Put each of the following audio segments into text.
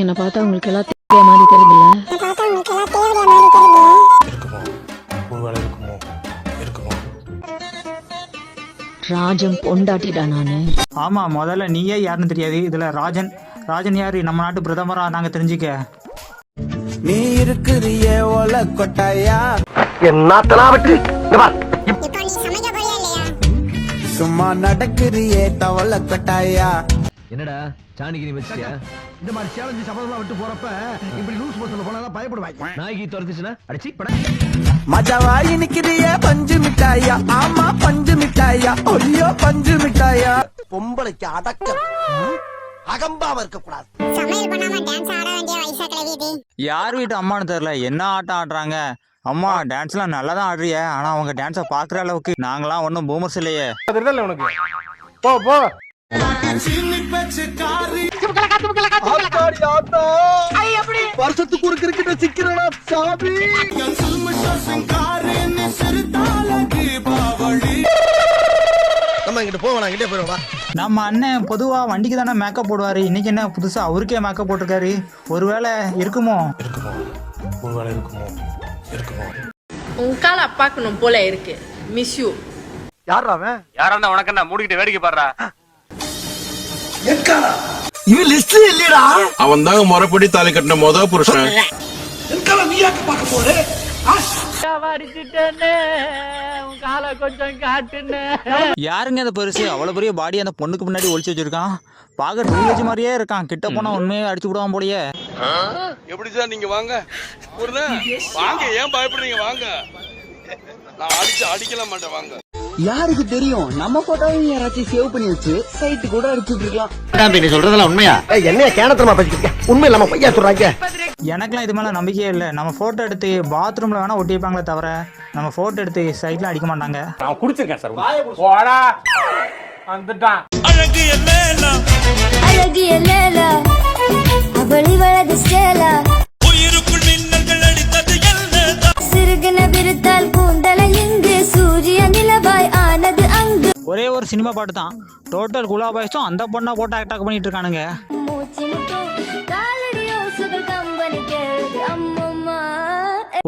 என்னை பார்த்தா உங்களுக்கு எல்லாம் தேவையா மாதிரி இருக்குமோ? ராஜம் பொண்டாட்டிடா நானு. ஆமா முதல்ல நீயே யாருன்னு தெரியாது. இதுல ராஜன் ராஜன் யாரு? நம்ம நாட்டு பிரதமரா? நாங்க தெரிஞ்சுக்க. நீ இருக்கிறிய ஒல கொட்டாயா? சும்மா நடக்கிறியே தவள கொட்டாயா? என்னடா சாணிக்கு நீ வச்சியா இந்த மாதிரி சேலஞ்சு சபதம்லாம் விட்டு போறப்ப இப்படி லூஸ் பஸ்ல போனா பயப்படுவாங்க நாய்க்கு துரத்துச்சுன்னா? அடிச்சு பட. மஜாவாய் நிக்கிறிய பஞ்சு மிட்டாயா? ஆமா பஞ்சு மிட்டாயா? ஐயோ பஞ்சு மிட்டாயா? பொம்பளைக்கு அடக்கம் அகம்பாவ இருக்க கூடாது யார் வீட்டு அம்மான்னு தெரியல என்ன ஆட்டம் ஆடுறாங்க? அம்மா டான்ஸ்லாம் நல்லா தான் ஆடுறிய ஆனா அவங்க டான்ஸை பாக்குற அளவுக்கு நாங்களாம் ஒன்றும் பூமர்ஸ் இல்லையே. வருஷத்துக்கு ஒரு கிரிக்கெட்ட சிக்கிறனா சாமி நம்ம இங்கிட்ட போவோம் இங்கிட்டே போயிடுவா நம்ம அண்ணன் பொதுவா வண்டிக்கு தானே மேக்கப் போடுவாரு. இன்னைக்கு என்ன புதுசா அவருக்கே மேக்கப் போட்டிருக்காரு? ஒருவேளை இருக்குமோ? இருக்குமோ ஒருவேளை இருக்குமோ இருக்குமோ உன் கால அப்பாக்கணும் போல இருக்கு. மிஸ் யூ யாரா அவன்? யாரா இருந்தா உனக்கு என்ன? மூடிக்கிட்டு வேடிக்கை பாடுறா? இவன் லிஸ்ட் இல்லடா. அவன் தாங்க முறைப்படி தாலி கட்டின மொத புருஷன். என்கால நீயாக்க பார்க்க போறே? யாருங்க அந்த பெருசு? அவ்வளவு பெரிய பாடி அந்த பொண்ணுக்கு முன்னாடி ஒளிச்சு வச்சிருக்கான். டூலேஜ் மாதிரியே இருக்கான். கிட்ட போனா உண்மையே அடிச்சு விடுவான் போலயே. எப்படி சார் நீங்க வாங்க? வாங்க ஏன் பயப்படுறீங்க? வாங்க. நான் அடிச்சு அடிக்கல மாட்டேன். வாங்க. யாருக்கு தெரியும்? நம்ம போட்டோவையும் யாராச்சும் சேவ் பண்ணி வச்சு சைட்டு கூட அடிச்சுட்டு இருக்கலாம் நீ சொல்றதெல்லாம் உண்மையா? என்னைய கேனத்தனமா பேசிக்கிட்டு உண்மை இல்லாம பையா சொல்றாங்க? எனக்கெல்லாம் இது மேல நம்பிக்கையே இல்லை. நம்ம போட்டோ எடுத்து பாத்ரூம்ல வேணா ஒட்டி வைப்பாங்களே தவிர நம்ம போட்டோ எடுத்து சைட்ல அடிக்க மாட்டாங்க. நான் குடிச்சிருக்கேன் சார் போடா. வந்துட்டான். அழகிய லேலா. அவளி வளது ஸ்டேலா சினிமா பாட்டு தான். டோட்டல் குலா பாய்ஸும் அந்த பொண்ணை போட்டு அட்டாக் பண்ணிட்டு இருக்கானுங்க.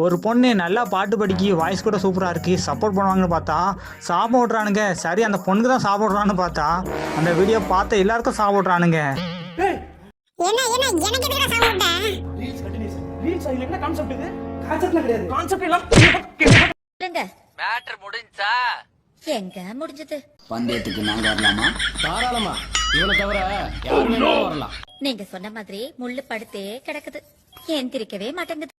ஒரு பொண்ணு நல்லா பாட்டு படிக்கி வாய்ஸ் கூட சூப்பரா இருக்கு சப்போர்ட் பண்ணுவாங்கன்னு பார்த்தா சாபம் விட்றானுங்க சரி அந்த பொண்ணுக்கு தான் சாபம் விட்றான்னு பார்த்தா அந்த வீடியோ பார்த்த எல்லாருக்கும் சாபம் விட்றானுங்க என்ன என்ன எனக்கு எதுக்குடா சாப்பிட்ட மேட்டர் முடிஞ்சா? எங்க முடிஞ்சது? பந்தயத்துக்கு நாங்க வரலாமா? தாராளமா. இவனை தவிர வேணாலும் வரலாம். நீங்க சொன்ன மாதிரி முள்ளு படுத்தே கிடக்குது. எந்திரிக்கவே மாட்டேங்குது.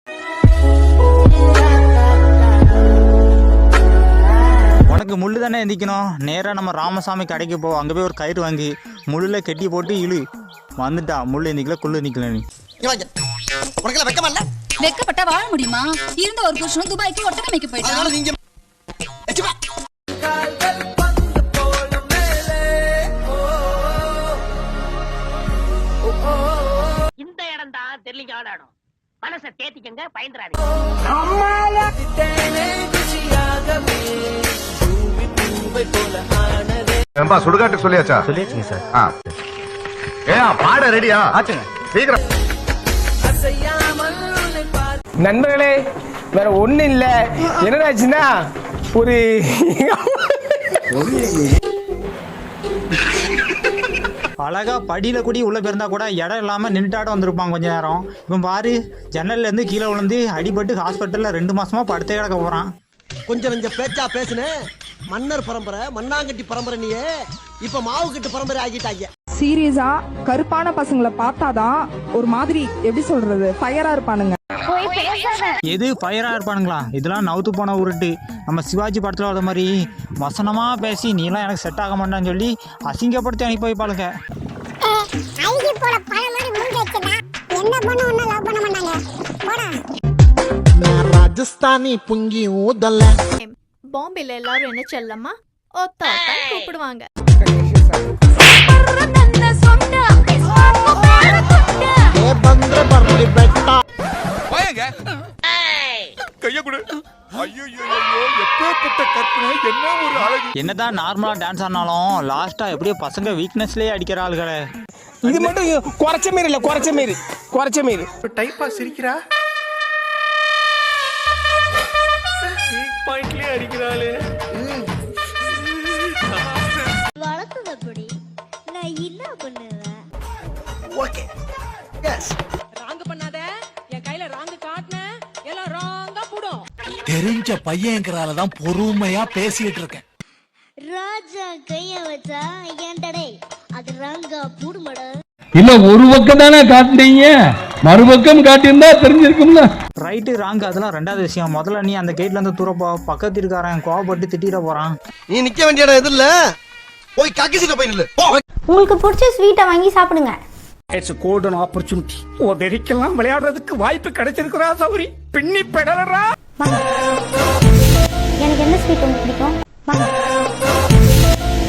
உனக்கு முள்ளு தானே எந்திக்கணும்? நேராக நம்ம ராமசாமி கடைக்கு போ. அங்கே போய் ஒரு கயிறு வாங்கி முள்ளில் கெட்டி போட்டு இழு. வந்துட்டா. முள் எந்திக்கல குள்ளு எந்திக்கல நீ. உனக்கு வெக்கமா இல்ல? வெக்கப்பட்டா வாழ முடியுமா? இருந்த ஒரு புருஷனும் துபாய்க்கு ஒட்டக்கமைக்கு போயிட்டான். நீங்க தெரியலீங்க ஆடாடும் மனசை தேத்திக்கங்க பயந்துறாரு ஏன்பா சுடுகாட்டுக்கு சொல்லியாச்சா? சொல்லியாச்சுங்க சார். ஏன் பாட ரெடியா? ஆச்சுங்க. சீக்கிரம். நண்பர்களே வேற ஒண்ணு இல்ல. என்னடாச்சுன்னா ஒரு அழகா படியில கூடி உள்ள போயிருந்தா கூட இடம் இல்லாம நின்றுட்டாட வந்திருப்பான் கொஞ்ச நேரம். இப்போ பாரு ஜன்னல்ல இருந்து கீழே விழுந்து அடிபட்டு ஹாஸ்பிட்டல்ல ரெண்டு மாசமா படுத்தே கிடக்க போறான். கொஞ்சம் கொஞ்சம் பேச்சா பேசுன. மன்னர் பரம்பரை மண்ணாங்கட்டி பரம்பரை நீயே. இப்ப மாவு கட்டு பரம்பரை ஆகிட்டாங்க. சீரியஸா கருப்பான பசங்களை பார்த்தாதான் ஒரு மாதிரி எப்படி சொல்றது ஃபயரா இருப்பானுங்க. எது ஃபயரா இருப்பானுங்களா? இதெல்லாம் நவுத்து போன உருட்டு. நம்ம சிவாஜி படத்துல வர மாதிரி வசனமா பேசி நீலாம் எனக்கு செட் ஆக மாட்டான்னு சொல்லி அசிங்கப்படுத்தி அனுப்பி வைப்பாளுங்க. அழுகி போல பழம் மாதிரி மூஞ்சி வச்சுனா எந்த பொண்ணு ஒன்னும் லவ் பண்ண மாட்டாங்க? போடா. ராஜஸ்தானி புங்கி ஊதல்ல பாம்பேல எல்லாரும் என்ன செல்லம்மா? ஒத்தா கூப்பிடுவாங்க. பர்லி வாங்க கைய கொடு. ஐயோ எப்பேற்பட்ட கற்பனை என்ன ஒரு அழகு. என்னதான் நார்மலா டான்ஸ் ஆனாலும் லாஸ்டா எப்படியோ பசங்க வீக்னஸ்லயே அடிக்கிற ஆளுகளே. இது மட்டும் குறைச்ச மாரி இல்ல குறைச்ச மாரி குறைச்ச மாரி. டைப்பா சிரிக்கிறா? பாயிண்ட்லயே அடிக்கிறாளே. வளர்த்தது அப்படி நான் என்ன பண்ணுவேன்? ஓகே எஸ் தெரிஞ்ச பையன்கிறால தான் பொறுமையா பேசிட்டு இருக்கேன். ராஜா கைய வச்சா ஏன்டடே அது ராங்கா பூடுமடா. இல்ல ஒரு பக்கம் தானே காட்டுனீங்க? மறுபக்கம் காட்டியிருந்தா தெரிஞ்சிருக்கும்ல. ரைட்டு ராங்கு அதெல்லாம் ரெண்டாவது விஷயம். முதல்ல நீ அந்த கேட்ல இருந்து தூரப்போ பக்கத்து இருக்காரன் கோவப்பட்டு திட்டிட போறான். நீ நிக்க வேண்டிய இடம் எது இல்ல. போய் கக்கி சீட்ட போய் நில்லு. உங்களுக்கு பிடிச்ச ஸ்வீட்டை வாங்கி சாப்பிடுங்க. இட்ஸ் கோல்டன் ஆப்பர்ச்சுனிட்டி உதறிக்கெல்லாம் விளையாடுறதுக்கு வாய்ப்பு கிடைச்சிருக்கிறா சௌரி. பின்னி பெடலரா எனக்கு என்ன ஸ்வீட் உங்களுக்கு பிடிக்கும்?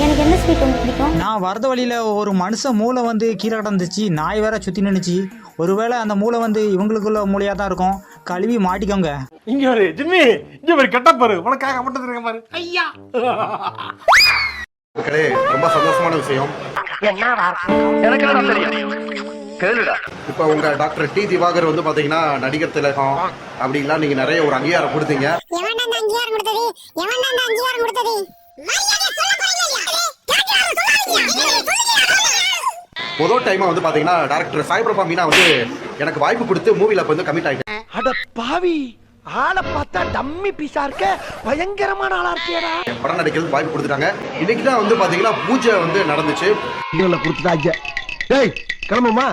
எனக்கு என்ன ஸ்வீட் உங்களுக்கு பிடிக்கும்? நான் வரத வழியில ஒரு மனுஷன் மூளை வந்து கீழே கிடந்துச்சு நாய் வேற சுத்தி நின்னுச்சு. ஒருவேளை அந்த மூளை வந்து இவங்களுக்குள்ள மூளையா தான் இருக்கும். கழுவி மாட்டிக்கோங்க. இங்க ஒரு ஜிம்மி இங்க ஒரு கெட்ட பாரு. உனக்காக மட்டும் இருக்க பாரு. மக்களே ரொம்ப சந்தோஷமான விஷயம். இப்ப உங்க டாக்டர் டி திவாகர் வந்து பாத்தீங்கன்னா நடிகர் திலகம் அப்படிலாம் நீங்க நிறைய ஒரு அங்கீகாரம் கொடுத்தீங்க. முதல் டைமா வந்து பாத்தீங்கன்னா டாக்டர் சாய்பிரபா மீனா வந்து எனக்கு வாய்ப்பு கொடுத்து மூவில வந்து கமிட் ஆயிட்டேன் அட பாவி ஆளை பார்த்தா டம்மி பீஸா இருக்க பயங்கரமான ஆளா இருக்கியடா. படம் நடிக்கிறதுக்கு வாய்ப்பு கொடுத்துட்டாங்க. இன்னைக்கு தான் வந்து பாத்தீங்கன்னா பூஜை வந்து நடந்துச்சு. இதுல கொடுத்துட்டாங்க. டேய் கிளம்புமா?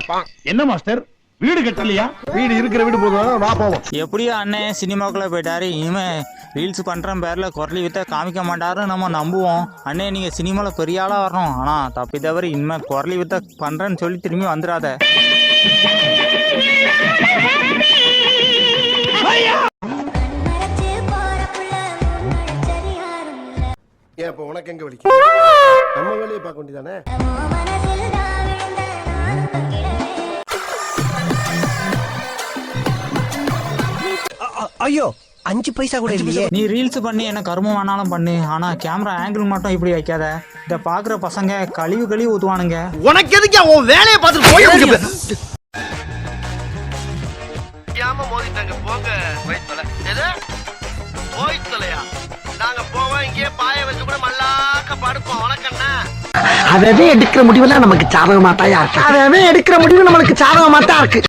என்ன மாஸ்டர்? வீடு கட்டலையா? வீடு இருக்கிற வீடு போதும். வா போவோம். எப்படியோ அண்ணன் சினிமாக்குள்ள போயிட்டாரு. இனிமே ரீல்ஸ் பண்ற பேர்ல குரலி வித்த காமிக்க மாட்டாருன்னு நம்ம நம்புவோம். அண்ணே நீங்க சினிமால பெரிய ஆளா வரணும். ஆனா தப்பி தவிர இனிமே குரலி வித்த பண்றேன்னு சொல்லி திரும்பி வந்துடாத. ஏன் இப்ப உனக்கு எங்க வலிக்கும் நம்ம வேலையை பார்க்க வேண்டியதானே? ஐயோ அஞ்சு பைசா கூட இல்லையே. நீ ரீல்ஸ் பண்ணி என்ன கருமம் வேணாலும் பண்ணு. ஆனா கேமரா ஆங்கிள் மட்டும் இப்படி வைக்காத. இதை பாக்குற பசங்க கழிவு கழிவு ஊத்துவானுங்க. உனக்கு எதுக்கு உன் வேலையை பார்த்துட்டு போய் ஏமா மோதிட்டாங்க போங்க. போய் தொலை. எது? போய் தொலையா? நாங்க போவோம் இங்கேயே பாய வச்சு கூட மல்லாக்க படுப்போம். உனக்கண்ணா அதவே எடுக்கிற முடிவெல்லாம் நமக்கு சாதகமா தான் இருக்கு? அதவே எடுக்கிற முடிவு நம்மளுக்கு சாதகமா தான் இருக்கு.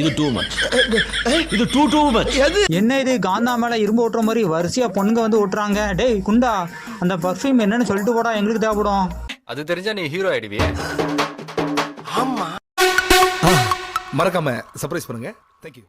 இது டூ மச் இது டூ டூ மச் என்ன இது? காந்தா மேல இரும்பு ஓட்டுற மாதிரி வரிசையா பொண்ணுங்க வந்து ஓட்டுறாங்க. டேய் குண்டா அந்த பர்ஃப்யூம் என்னன்னு சொல்லிட்டு போடா எங்களுக்கு தேவைப்படும். அது தெரிஞ்சா நீ ஹீரோ ஆயிடுவியே. ஆமா. மறக்காம சர்ப்ரைஸ் பண்ணுங்க. தேங்க்யூ